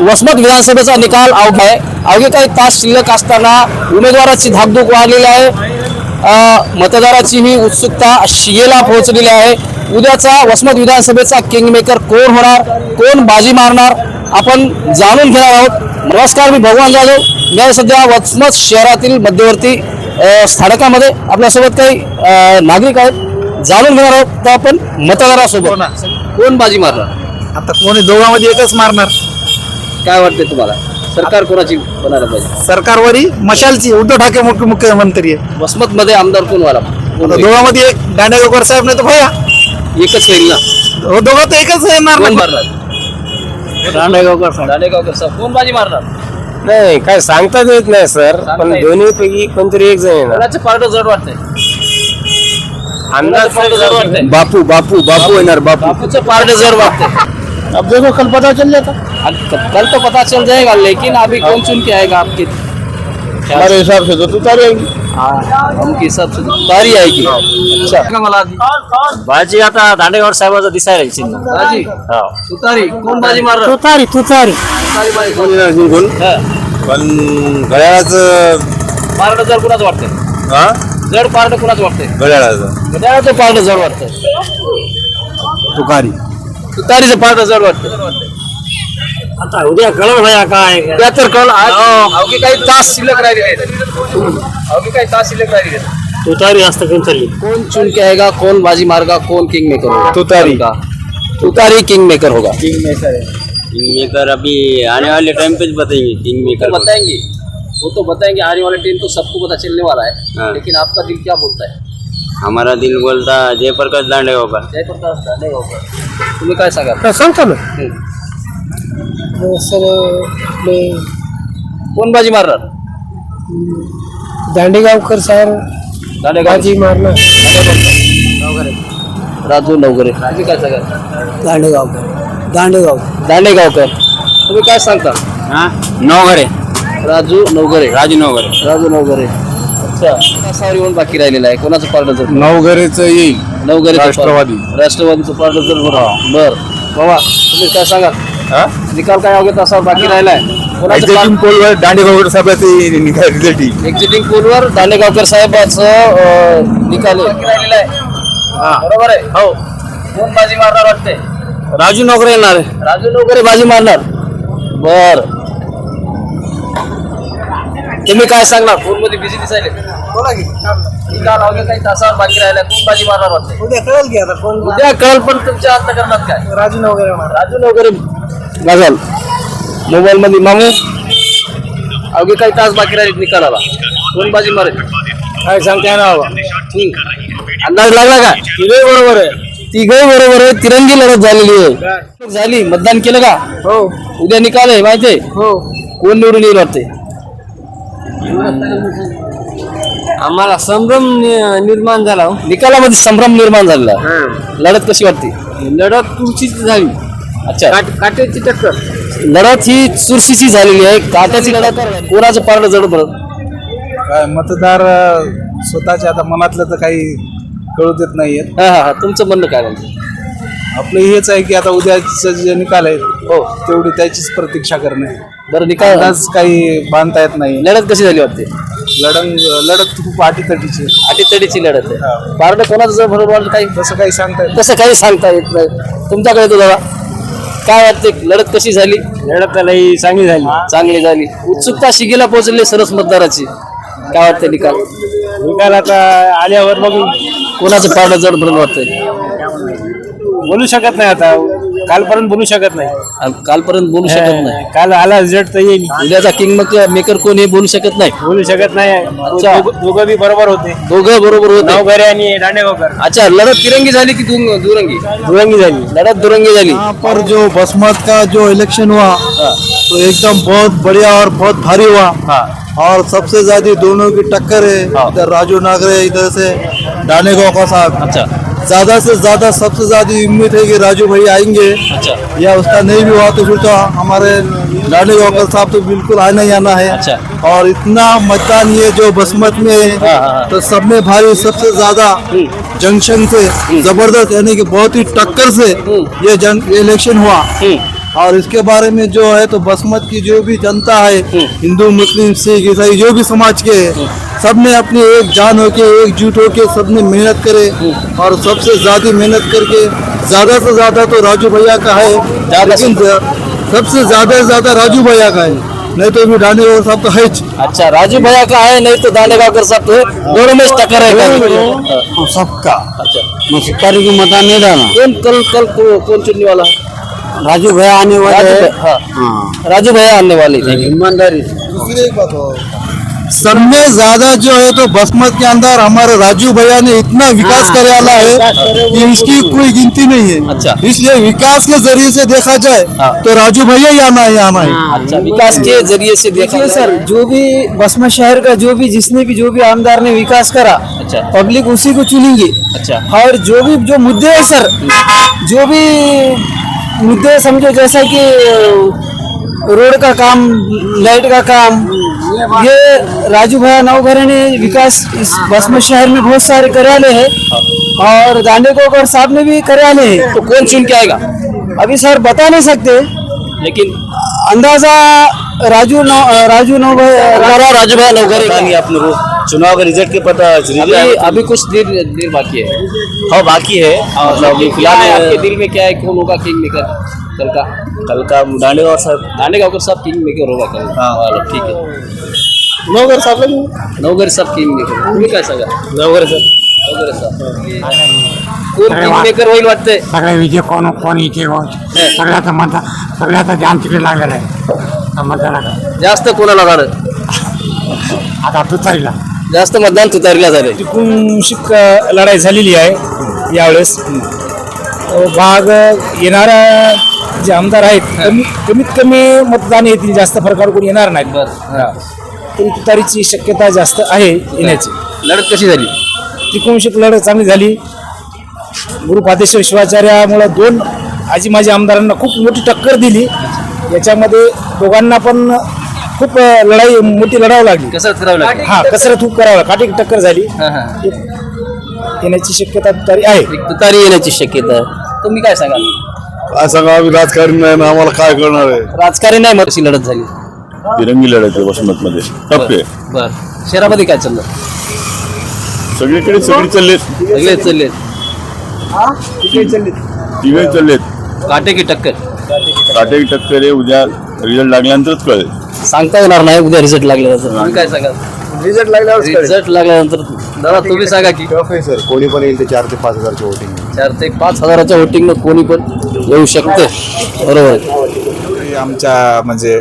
वसमत विधानसभेचा निकाल अवघा आहे. अवघे काही तास शिल्लक असताना उमेदवाराची धाकधूक वाढलेली आहे. मतदाराची ही उत्सुकता शिगेला पोहोचलेली आहे. उद्याचा वसमत विधानसभेचा किंगमेकर कोण होणार? कोण बाजी मारणार? आपण जाणून घेणार आहोत. नमस्कार मी भगवान जाधव. मी सध्या वसमत शहरातील मध्यवर्ती स्थानकामध्ये. आपल्यासोबत काही नागरिक आहेत. जाणून घेणार आहोत. तर आपण मतदारासोबत. कोण बाजी मारणार? आता कोणी दोघांमध्ये एकच मारणार. काय वाटते तुम्हाला? सरकार कोणाची बनायला पाहिजे? सरकारवरी मशालची उद्धव ठाकरे मुख्य मुख्यमंत्री आहे. वसमत मध्ये आमदार कोण व्हायला आता? दोघांमध्ये एक दांडेगावकर साहेब नाही तर भया. एकच होईल ना? हो, दोघं तर एकच येणार कोण ना. मारणार? दांडेगावकर साहेब. दांडेगावकर साहेब. कोण बाजी मारणार? नाही काय सांगताच येत नाही सर. सांगता पण येत दोन्ही पैकी कोणतरी एक जण येणार. कोणाचं पार्ट जड वाटतंय? अंदाज पार्ट जड वाटतंय? बापू बापू बापू येणार बापू. बापूचं पार्ट जड वाटतंय. अब देखो कल पता चल जाता अब कल तो पता चल जाएगा लेकिन अभी कौन चुन के आएगा आपके? हमारे हिसाब से तो तुतारी आएगी हमके हिसाब से तो तारी आएगी। अच्छा। का मला आधी बाजी आता दांडेगाव साहेबाचा दिसायला चिन्ह। बाजी? हो. तुतारी कोण बाजी मारणार तुतारी तुतारी। तुतारी बाजी. कोण जिंकून हा. पण घड्याळाचं पार्ट जड कुणाचं वाटतंय? हा? जड पार्ट कुणाचं वाटतंय? घड्याळाचं घड्याळाचं पार्ट जड वाटतंय. तुकारी तुतारीचं पार्ट जड वाटतंय. आता उद्या कळलं भया काय त्या तर कळ अवघे काही तास शिल्लक राहिले अवघे काही तास शिल्लक राहिले तुतारी असतं कोण चालली कौन चुन के आएगा कौन बाजी मारेगा कौन किंग मेकर होगा? तुतारी। का? तुतारी किंग मेकर होगा। किंग मेकर अभी आने वाले टाइम पे बताएँगे किंग तो बताएँगे। वो तो बताएँगे आने वाले टाइम तो सबको पता चलने वाला है। हाँ। लेकिन आपका दिल क्या बोलता है? हमारा दिल बोलता जयप्रकाश दांडेगावकर जयप्रकाश दांडे होगा तुम्ही काय सांगा सांगतो ना सर आपले कोण बाजी मारणार? दांडेगावकर साहेब दांडेगाव. मारणार. राजू नवगरे. तुम्ही काय सांगा? दांडेगावकर. दांडेगाव दांडेगावकर. तुम्ही काय सांगता? हा? नवघरे राजू नवगरे. राजू नवघरे राजू नवगरे. अच्छा. येऊन बाकी राहिलेला आहे? कोणाचं पार्ट जर नवघरेच येईल. नवगरे राष्ट्रवादी. राष्ट्रवादीचं पार्ट जर बरं बर. बाबा तुम्ही काय सांगा निकाल काय अवघ्या तासावर बाकी राहिलाय part- पोलवर दांडेगावकर साहेबाचे रिझल्ट एक्झिटिंग पोलवर दांडेगावकर साहेबाचं निकाल राहिलेला आहे. बरोबर आहे? हो. कोण बाजी मारणार वाटते राजू नवघरे येणार. राजू नवगरे बाजी मारणार. बर. तुम्ही काय सांगणार? फोनमध्ये बिझी दिसायले निकाल अवघ्या काही तासावर बाकी राहिला. कोण बाजी मारणार वाटते उद्या कळेल की आता कोण उद्या कळ पण तुमच्या अंतकरणात काय? राजू वगैरे राजू वगैरे गझल मोबाईल मध्ये मामू अवघे काही तास बाकी राहिले निकालाला. कोण बाजी मारेल? काय सांगते ना बाबा. अंदाज लागला का? तिघही बरोबर आहे. तिघही बरोबर आहे. तिरंगी लढत झालेली आहे. झाली. मतदान केलं का? हो. उद्या निकाल आहे माहितीये हो. कोण निवडून येईल वाटते आम्हाला संभ्रम निर्माण झाला हो. निकालामध्ये संभ्रम निर्माण झालेला आहे. लढत कशी वाटते? लढत तुमचीच झाली. अच्छा. काटेची टक्कर. लढत ही चुरशीची झालेली आहे. काट्याची लढत कोणाचं पारडं जड पडत काय मतदार अं, स्वतःच्या आता मनातलं तर काही कळू देत नाहीयेत हा हा हा. तुमचं म्हणणं काय म्हणतं? आपलं हेच आहे की आता उद्याचं जे निकाल आहे हो. तेवढी त्याचीच प्रतीक्षा करणे. बरं निकाल अंदाज काही बांधता येत नाही. लढत कशी झाली वाटते? लढंग लढत खूप अटीतटीची आहे. अटीतडीची लढत आहे. हा. पारडं कोणाचं जड बरोबर काही तसं काही सांगता येत तसं काही सांगता येत नाही. तुमच्याकडे तो दादा काय वाटते लढत कशी झाली? लढत लई चांगली झाली. चांगली झाली. उत्सुकता शिगेला पोहोचली सरस मतदाराची. काय वाटते निकाल? निकाल आता आल्यावर बघू. कोणाचं पारडं जड भरून वाटतंय? बोलू शकत नाही आता. कालपर्यंत बोलू शकत नाही. आणि कालपर्यंत बोलू शकत नाही. काल आला रिझल्ट तर येईल. उद्याचा किंग मेकर कोण हे बोलू शकत नाही. बोलू शकत नाही. अच्छा. दोघं- दोघं बी बरोबर होते. दोघं बरोबर होते. नवघरे आणि दांडेगावकर अच्छा लढत तिरंगी झाली की दुरंगी दुरंगी? दुरंगी झाली. लढत दुरंगी झाली. यहाँ पर जो बसमत का जो इलेक्शन हुआ तो एकदम बहुत बढ़िया और बहुत भारी हुआ। और सबसे ज्यादा दोनों की टक्कर है इधर राजू नागरे इधर से डाने का साहब। अच्छा। ज़्यादा से ज़्यादा सबसे ज़्यादा उम्मीद है कि राजू भाई आएँगे। अच्छा। या उसका नहीं भी हुआ तो फिर तो हमारे डाने गांवकर साहब तो बिल्कुल आना ही आना है। अच्छा। और इतना मतदान ये जो बसमत में है हाँ, हाँ, हाँ। तो सब में भारी सबसे ज़्यादा जंक्शन से ज़बरदस्त यानी कि बहुत ही टक्कर से ये जंग इलेक्शन हुआ। और इसके बारे में जो है तो बसमत की जो भी जनता है हिंदू मुस्लिम सिख ईसाई जो भी समाज के है सबने अपनी एक जान हो होके एकजुट होके सबने मेहनत करे और सबसे ज़्यादा मेहनत करके ज़्यादा से ज़्यादा तो राजू भैया का है लेकिन सबसे ज़्यादा से ज़्यादा राजू भैया का है। नहीं तो भी डांडे और सब तो है अच्छा राजू भैया का है नहीं तो दांडेगावकर साहब तो है। दोनों में टक्कर है का? सबका। अच्छा। मैं सुपारी को मतदान नहीं डाला। कौन कल कल को, कौन चुनने वाला? है राजू भैया आने राजू भैया हाँ। राजू भैया आने वाले थे। ईमानदारी दूसरी एक बात सब में ज़्यादा जो है तो बसमत के अंदर हमारे राजू भैया ने इतना विकास करे वाला है कि इसकी कोई गिनती नहीं है। अच्छा। इसलिए विकास के ज़रिए से देखा जाए हाँ। तो राजू भैया ही आना है आना है। अच्छा विकास के ज़रिए से देखिए सर जो भी बसमत शहर का जो भी जिसने भी जो भी आमदार ने विकास करा अच्छा। पब्लिक उसी को चुनेंगे। अच्छा। और जो भी जो मुद्दे है सर जो भी मुद्दे समझो जैसा कि रोड का काम लाइट का काम ये राजू भैया नवघरे ने विकास इस बसमा शहर में बहुत सारे कार्यालय है और दांडे कोकर साहब ने भी कराले हैं। तो कौन चुन के आएगा? अभी सर बता नहीं सकते। लेकिन अंदाज़ा राजू नौ राजू नौ हमारा राजू भाई नौकरी पता नहीं आपने को चुनाव का रिज़ल्ट के पता अभी अभी कुछ देर देर बाकी है। हाँ बाकी है। मतलब फ़िलहाल आपके दिल में क्या है? कौन होगा किंग मेकर कल का? कल का डांडेगांव साहब? दांडेगावकर साहब किंग मेकर होगा कल हाँ? ठीक है। नौकर साहब नवघर साहब किंग मेकर तुम्ही काय सांगा नवघरे साहेब। नवघर साहेब। कोण किंग मेकर होईल वाटतंय सगळे विजय कोण कोण इथे कोण सगळ्याचं मतदान सगळ्याचं ध्यान तिकडे लागलेलं आहे मतदानाकडे जास्त कोणाला झालं आता तुतारीला जास्त मतदान तुतारीला झाले. एकूणशिक लढाई झालेली आहे यावेळेस. भाग येणाऱ्या जे आमदार आहेत कमी कमीत कमी मतदान येतील जास्त फरकावर कोणी येणार नाहीत. हा. तरी तुतारीची शक्यता जास्त आहे येण्याची. लढत कशी झाली? त्रिकोणशिक लढत चांगली झाली. गुरुपादेश्वर शिवाचार्यामुळे दोन आजी माझी आमदारांना खूप मोठी टक्कर दिली. याच्यामध्ये दोघांना पण खूप लढाई मोठी लढावं लागली. कसं करावं लागेल. हा कसरत खूप करावं लागली. काटेकी टक्कर झाली. हा, हा. येण्याची शक्यता तुतारी आहे. एक तुतारी येण्याची शक्यता. आहे तुम्ही काय सांगाल? काय सांगा आम्ही राजकारणी नाही ना आम्हाला काय करणार आहे? राजकारण नाही मग अशी लढत झाली. तिरंगी लढत आहे वसमतमध्ये. टप्पे. बर शहरामध्ये काय चाललं? सगळीकडे सगळी चाललेत. सगळे चालले तिघे चाललेत. काटे की टक्कर? काटे टक्कर आहे. उद्या रिझल्ट लागल्यानंतरच कळेल. सांगता येणार नाही उद्या रिझल्ट लागल्यानंतर. तुम्ही काय सांगाल? रिझल्ट लागल्यावर रिझल्ट लागल्यानंतर दादा तुम्ही सांगा की सर कोणी पण येईल ते चार ते पाच हजारची वोटिंग चार ते पाच हजाराच्या वोटिंग कोणी पण येऊ शकते. बरोबर आहे. आमच्या म्हणजे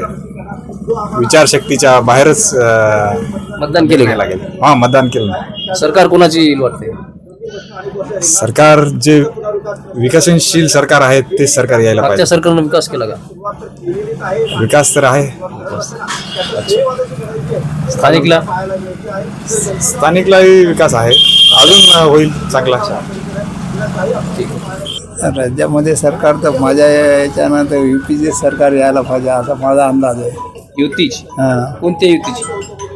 विचारशक्तीच्या बाहेरच अं, मतदान केले का लागेल. हा मतदान केलं सरकार कोणाची येईल वाटते सरकार जे विकसनशील सरकार आहे तेच सरकार यायला मागच्या पाहिजे. सरकारनं विकास केला का? विकास तर आहे. स्थानिकला? स्थानिकलाही विकास आहे. अजून होईल चांगला. राज्यामध्ये सरकार तर माझ्या याच्यानं तर युपीचे सरकार यायला पाहिजे असा माझा अंदाज आहे. युतीची? हां. कोणत्या युतीची?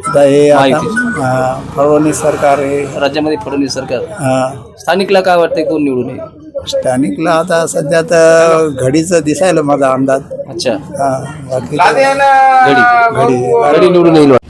आता हे आता महायुतीचे. हां, फडणवीस सरकार आहे. राज्यामध्ये फडणवीस सरकार. हां. स्थानिकला काय वाटतंय? कोण निवडून येईल? स्थानिकला आता सध्या तर घडीचं दिसायला माझा अंदाज. अच्छा. हां, बाकी घडी. घडी. घडी निवडून येईल वाटतं.